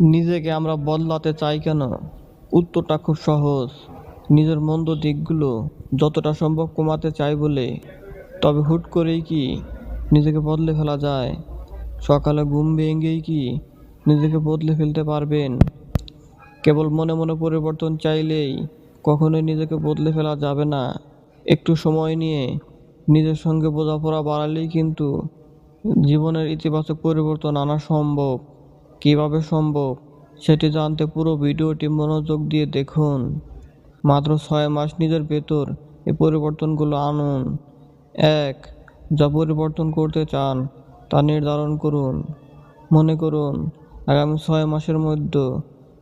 নিজেকে আমরা বদলাতে চাই কেন? উত্তরটা খুব সহজ। নিজের মন্দ দিকগুলো যতটা সম্ভব কমাতে চাই বলে। তবে হুট করেই কি নিজেকে বদলে ফেলা যায়? সকালে ঘুম ভেঙেই কি নিজেকে বদলে ফেলতে পারবেন? কেবল মনে মনে পরিবর্তন চাইলেই কখনোই নিজেকে বদলে ফেলা যাবে না। একটু সময় নিয়ে নিজের সঙ্গে বোঝাপড়া বাড়ালেই কিন্তু জীবনের ইতিবাচক পরিবর্তন আনা সম্ভব। কীভাবে সম্ভব? সেটি জানতে পুরো ভিডিওটি মনোযোগ দিয়ে দেখুন। মাত্র ছয় মাস নিজের ভেতর এই পরিবর্তনগুলো আনুন। এক, যা পরিবর্তন করতে চান, তা নির্ধারণ করুন। মনে করুন, আগামী ছয় মাসের মধ্যে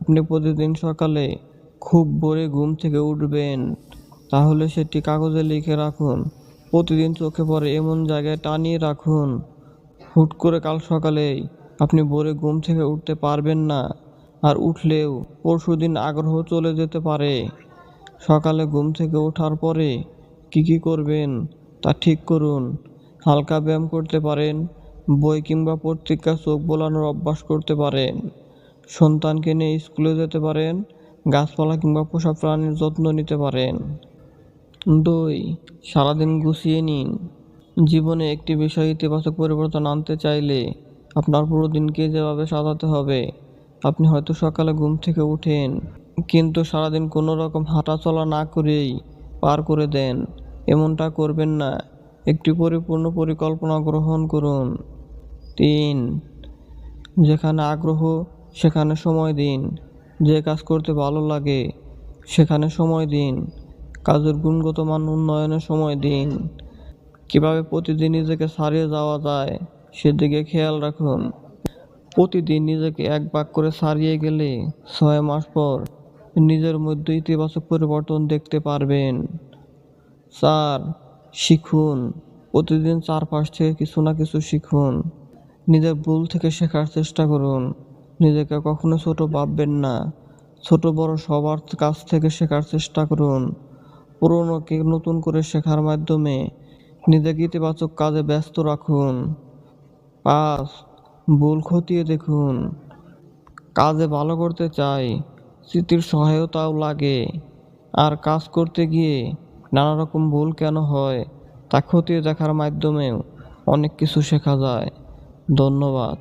আপনি প্রতিদিন সকালে খুব ভোরে ঘুম থেকে উঠবেন। তাহলে সেটি কাগজে লিখে রাখুন। প্রতিদিন চোখে পড়ে এমন জায়গায় টানিয়ে রাখুন। হুট করে কাল সকালেই আপনি ভোরে ঘুম থেকে উঠতে পারবেন না আর উঠলেও পরশুদিন আগ্রহ চলে যেতে পারে। সকালে ঘুম থেকে ওঠার পরে কি কি করবেন তা ঠিক করুন। হালকা ব্যায়াম করতে পারেন, বই কিংবা পত্রিকা চোখ বোলানোর অভ্যাস করতে পারেন, সন্তানকে নিয়ে স্কুলে যেতে পারেন, গাছপালা কিংবা পোষা প্রাণীর যত্ন নিতে পারেন। দুই, সারাদিন গুছিয়ে নিন। জীবনে একটি বিষয় ইতিবাচক পরিবর্তন আনতে চাইলে আপনার পুরো দিনকে যেভাবে সাজাতে হবে, আপনি হয়তো সকালে ঘুম থেকে উঠেন, কিন্তু সারাদিন কোনো রকম হাঁটাচলা না করেই পার করে দেন। এমনটা করবেন না। একটি পরিপূর্ণ পরিকল্পনা গ্রহণ করুন। তিন, যেখানে আগ্রহ, সেখানে সময় দিন। যে কাজ করতে ভালো লাগে, সেখানে সময় দিন। কাজের গুণগত মান উন্নয়নে সময় দিন। কীভাবে প্রতিদিন নিজেকে সারিয়ে যাওয়া যায় সেদিকে খেয়াল রাখুন। প্রতিদিন নিজেকে এক ভাগ করে সারিয়ে গেলে ছয় মাস পর নিজের মধ্যে ইতিবাচক পরিবর্তন দেখতে পারবেন। চার শিখুন। প্রতিদিন চারপাশ থেকে কিছু না কিছু শিখুন। নিজের ভুল থেকে শেখার চেষ্টা করুন। নিজেকে কখনো ছোট ভাববেন না। ছোট বড় সবার কাছ থেকে শেখার চেষ্টা করুন। পুরনোকে নতুন করে শেখার মাধ্যমে নিজেকে ইতিবাচক কাজে ব্যস্ত রাখুন। পাঁচ ভুল খতিয়ে দেখুন। কাজে ভালো করতে চাই, স্মৃতির সহায়তাও লাগে। আর কাজ করতে গিয়ে নানা রকম ভুল কেন হয়, তা খতিয়ে দেখার মাধ্যমেও অনেক কিছু শেখা যায়। ধন্যবাদ।